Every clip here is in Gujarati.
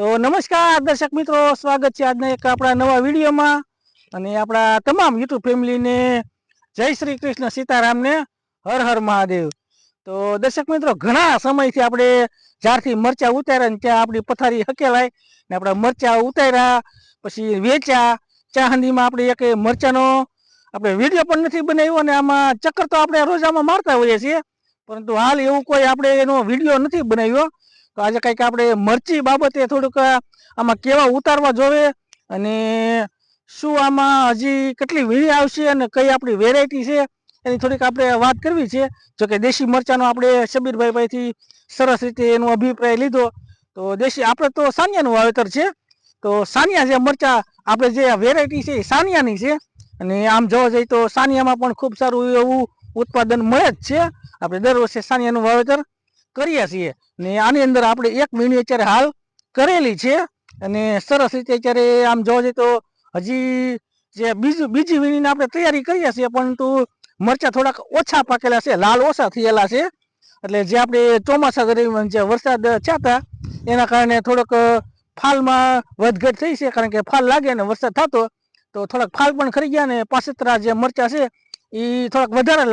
તો નમસ્કાર, દર્શક મિત્રો, સ્વાગત છે આજના એક આપણા નવા વિડીયોમાં. અને આપણા તમામ યુટ્યુબ ફેમિલીને જય શ્રી કૃષ્ણ સીતારામને હર હર મહાદેવ. તો દર્શક મિત્રો, ઘણા સમયથી આપણે જ્યારથી મરચા ઉતાર્યા ને ત્યાં આપણી પથારી હકેલાય ને આપણા મરચા ઉતાર્યા, પછી વેચ્યા ચા હંધીમાં આપણે એક મરચાનો આપણે વીડિયો પણ નથી બનાવ્યો અને આમાં ચક્કર તો આપણે રોજ આમાં મારતા હોઈએ છીએ. પરંતુ હાલ એવું કોઈ આપણે એનો વીડિયો નથી બનાવ્યો. આજે કંઈક આપણે મરચી બાબતે થોડુંક આમાં કેવા ઉતારવા જોવે અને શું આમાં હજી કેટલી વીણી આવશે અને કઈ આપણી વેરાયટી છે એની થોડીક આપણે વાત કરવી છે. જો કે દેશી મરચાંનો આપણે શબીરભાઈ ભાઈથી સરસ રીતે એનો અભિપ્રાય લીધો. તો દેશી, આપણે તો સાનિયાનું વાવેતર છે. તો સાનિયા જે મરચાં, આપણે જે વેરાયટી છે એ સાનિયાની છે. અને આમ જોવા જઈએ તો સાનિયામાં પણ ખૂબ સારું એવું ઉત્પાદન મળે જ છે. આપણે દર વર્ષે સાનિયાનું વાવેતર કરીએ છીએ. ને આની અંદર આપણે એક વીણી અત્યારે હાલ કરેલી છે. અને સરસ રીતે અત્યારે આમ જોવા જઈએ તો હજી જે બીજું, બીજી વીણીને આપણે તૈયારી કરીએ છીએ, પરંતુ મરચા થોડાક ઓછા પાકેલા છે. લાલ ઓછા થયેલા છે. એટલે જે આપણે ચોમાસા દરમિયાન જે વરસાદ થયા એના કારણે થોડોક ફાલમાં વધઘટ થઈ છે. કારણ કે ફાલ લાગે ને વરસાદ થતો, તો થોડાક ફાલ પણ ખરી ગયા ને પાસેતરા જે મરચા છે એ થોડાક વધારે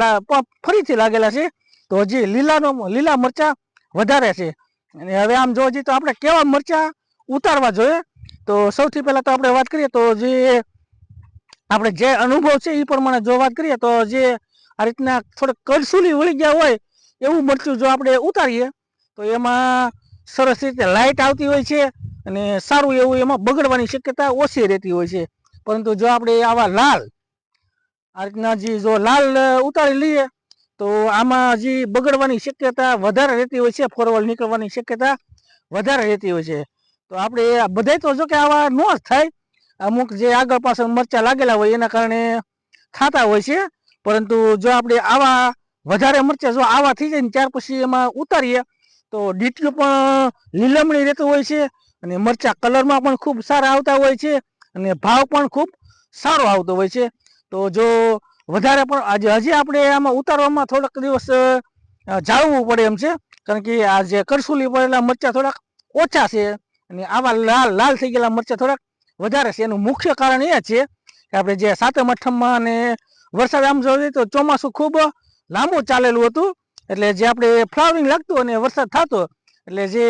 ફરીથી લાગેલા છે. તો હજી લીલાનો લીલા મરચા વધારે છે. અને હવે આમ જોવા જઈએ તો આપણે કેવા મરચા ઉતારવા જોઈએ? તો સૌથી પહેલાં તો આપણે વાત કરીએ તો જે આપણે જે અનુભવ છે એ પ્રમાણે જો વાત કરીએ તો જે આ રીતના થોડુંક કડસુલી વળી ગયા હોય એવું મરચું જો આપણે ઉતારીએ, તો એમાં સરસ રીતે લાઇટ આવતી હોય છે અને સારું એવું એમાં બગડવાની શક્યતા ઓછી રહેતી હોય છે. પરંતુ જો આપણે આવા લાલ, આ રીતના જે જો લાલ ઉતારી લઈએ તો આમાં હજી બગડવાની શક્યતા વધારે રહેતી હોય છે ફોરવર્ડ નીકળવાની શક્યતા વધારે રહેતી હોય છે. તો આપણે બધાય તો જો કે આવા ન જ થાય. અમુક જે આગળ પાછળ મરચા લાગેલા હોય એના કારણે થતા હોય છે. પરંતુ જો આપણે આવા વધારે મરચા જો આવા થઈ જાય ને ત્યાર પછી એમાં ઉતારીએ, તો ડીટલું પણ લીલમણી રહેતું હોય છે અને મરચા કલરમાં પણ ખૂબ સારા આવતા હોય છે અને ભાવ પણ ખૂબ સારો આવતો હોય છે. તો જો વધારે પણ આજે, હજી આપણે આમાં ઉતારવામાં થોડાક દિવસ જાળવવું પડે એમ છે. કારણ કે આ જે કરસુલી પડેલા મરચા થોડાક ઓછા છે અને આવા લાલ લાલ થઈ ગયેલા મરચા થોડાક વધારે છે. એનું મુખ્ય કારણ એ છે કે આપણે જે સાતમ, આઠમમાં અને વરસાદ આમ જોઈએ તો ચોમાસું ખૂબ લાંબુ ચાલેલું હતું. એટલે જે આપણે ફ્લાવરિંગ લાગતું અને વરસાદ થતો, એટલે જે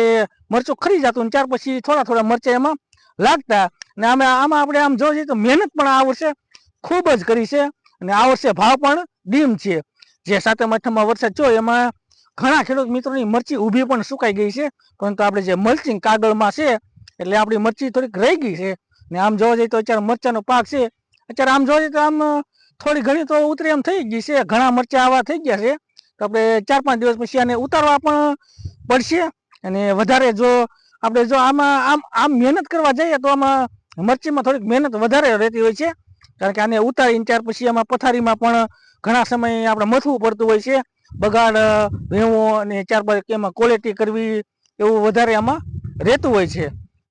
મરચું ખરી જતું ને ત્યાર પછી થોડા થોડા મરચા એમાં લાગતા. ને આમે, આમાં આપણે આમ જોઈએ તો મહેનત પણ આ વર્ષે ખૂબ જ કરી છે. અને આ વર્ષે ભાવ પણ ડીમ છે. જે સાતમ આઠમમાં વરસાદ થયો એમાં ઘણા ખેડૂત મિત્રોની મરચી ઊભી પણ સુકાઈ ગઈ છે. પરંતુ આપણે જે મલ્ચિંગ કાગળમાં છે, એટલે આપણી મરચી થોડીક રહી ગઈ છે. ને આમ જોવા જઈએ તો અત્યારે મરચાનો પાક છે. અત્યારે આમ જોવા જઈએ તો આમ થોડી ઘણી તો ઉતરી એમ થઈ ગઈ છે. ઘણા મરચા આવા થઈ ગયા છે. તો આપણે ચાર પાંચ દિવસ પછી આને ઉતારવા પણ પડશે. અને વધારે જો આપણે જો આમાં આમ આમ મહેનત કરવા જઈએ તો આમાં મરચીમાં થોડીક મહેનત વધારે રહેતી હોય છે. કારણ કે આને ઉતારીને ત્યાર પછી એમાં પથારીમાં પણ ઘણા સમય આપણે મથવું પડતું હોય છે. બગાડ ભેવો અને ત્યારબાદ કે એમાં ક્વોલિટી કરવી એવું વધારે આમાં રહેતું હોય છે.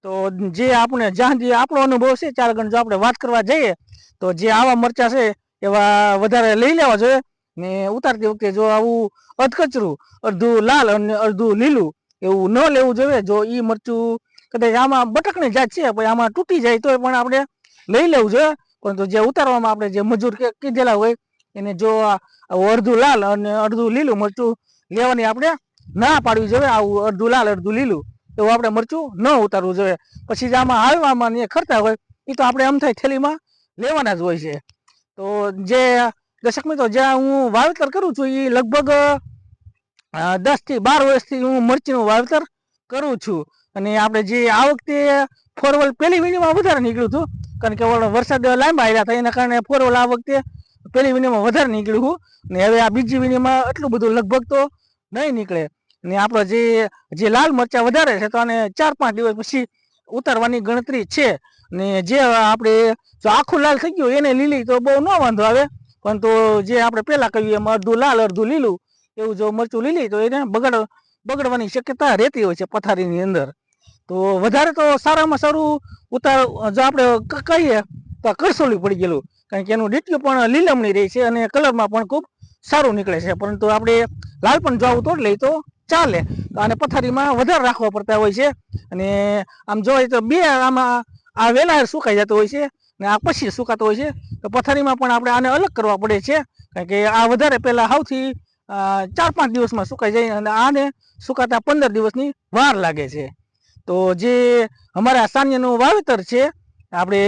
તો જે આપણે, જ્યાં જે આપણો અનુભવ છે, ચાર ગણ જો આપણે વાત કરવા જઈએ, તો જે આવા મરચા છે, એવા વધારે લઈ લેવા જોઈએ. ને ઉતારતી વખતે જો આવું અધકચરું, અડધું લાલ અને અડધું લીલું એવું ન લેવું જોઈએ. જો એ મરચું કદાચ આમાં બટકની જાત છે પછી આમાં તૂટી જાય તો પણ આપણે લઈ લેવું જોઈએ. પરંતુ જે ઉતારવામાં આપણે જે મજૂર કીધેલા હોય, એને જો અડધું લાલ અને અડધું લીલું મરચું લેવાની આપણે ના પાડવી જોઈએ, આવું અડધું લાલ, અડધું લીલું, એવું આપણે મરચું ન ઉતારવું જોઈએ. પછી જે આમાં ને એ ખર્ચા હોય એ તો આપણે આમ થાય થેલીમાં લેવાના જ હોય છે. તો જે, દર્શક મિત્રો જ્યાં હું વાવેતર કરું છું એ લગભગ દસથી બાર વર્ષથી હું મરચીનું વાવેતર કરું છું. અને આપણે જે આ વખતે ફોરવલ પહેલી વીણીમાં વધારે નીકળ્યું હતું. કારણ કે વરસાદ લાંબા આવ્યા હતા, એના કારણે ફોરવલ આ વખતે પહેલી વિનિમાં વધારે નીકળ્યું ને હવે આ બીજી વિનિમાં એટલું બધું લગભગ તો નહીં નીકળે. ને આપણો જે જે લાલ મરચા વધારે છે, તો આને ચાર પાંચ દિવસ પછી ઉતારવાની ગણતરી છે. ને જે આપણે, જો આખું લાલ થઈ ગયું, એને લીલી તો બહુ ન વાંધો આવે. પરંતુ જે આપણે પહેલાં કહ્યું એમ અડધું લાલ, અડધું લીલું, એવું જો મરચું લીલી તો એને બગડ, બગડવાની શક્યતા રહેતી હોય છે પથારીની અંદર. તો વધારે તો સારામાં સારું ઉતાર, જો આપણે કહીએ, તો કરસોલી પડી ગયેલું. કારણ કે એનું ડીટ્યું પણ લીલમણી રહી છે અને કલરમાં પણ ખૂબ સારું નીકળે છે. પરંતુ આપણે લાલ પણ જો આવું લઈએ તો ચાલે. આને પથારીમાં વધારે રાખવા પડતા હોય છે. અને આમ જોઈએ તો બે આમાં આ વેલા સુકાઈ જતો હોય છે ને આ પછી સુકાતો હોય છે. તો પથારીમાં પણ આપણે આને અલગ કરવા પડે છે. કારણ કે આ વધારે પહેલાં સૌથી ચાર પાંચ દિવસમાં સુકાઈ જાય અને આને સુકાતા પંદર દિવસની વાર લાગે છે. તો જે અમારા સાન્યનું વાવેતર છે, આપણે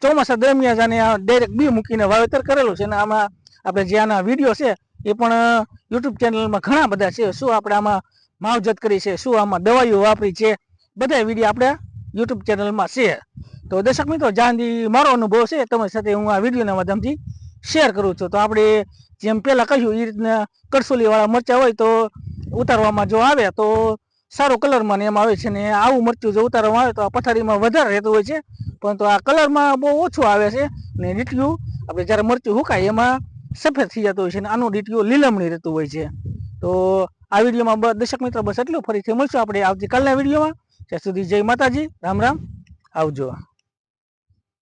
ચોમાસા દરમિયાન જ આને ડાયરેક્ટ બી મૂકીને વાવેતર કરેલું છે. અને આમાં આપણે જે આના વીડિયો છે, એ પણ યુટ્યુબ ચેનલમાં ઘણા બધા છે. શું આપણે આમાં માવજત કરી છે, શું આમાં દવાઈઓ વાપરી છે બધા વીડિયો આપણે યુટ્યુબ ચેનલમાં છે. તો દર્શક મિત્રો જાંદી મારો અનુભવ છે, તમારી સાથે હું આ વિડીયોના માધ્યમથી શેર કરું છું. તો આપણે જેમ પહેલાં કહ્યું એ રીતના કરસોલીવાળા મરચાં હોય તો ઉતારવામાં જો આવે, તો સારો કલરમાં ને એમ આવે છે ને આવું મરચું જો ઉતારવામાં આવે તો આ પથારીમાં વધારે રહેતું હોય છે. પરંતુ આ કલરમાં બહુ ઓછું આવે છે ને ડીટીયું આપણે જ્યારે મરચું હુકાય એમાં સફેદ થઈ જતું હોય છે ને આનું ડીટીયું લીલમણી રહેતું હોય છે. તો આ વિડીયોમાં દર્શક મિત્રો બસ એટલું. ફરીથી મળશું આપણે આવતીકાલના વિડીયોમાં. ત્યાં સુધી જય માતાજી. રામ રામ. આવજો.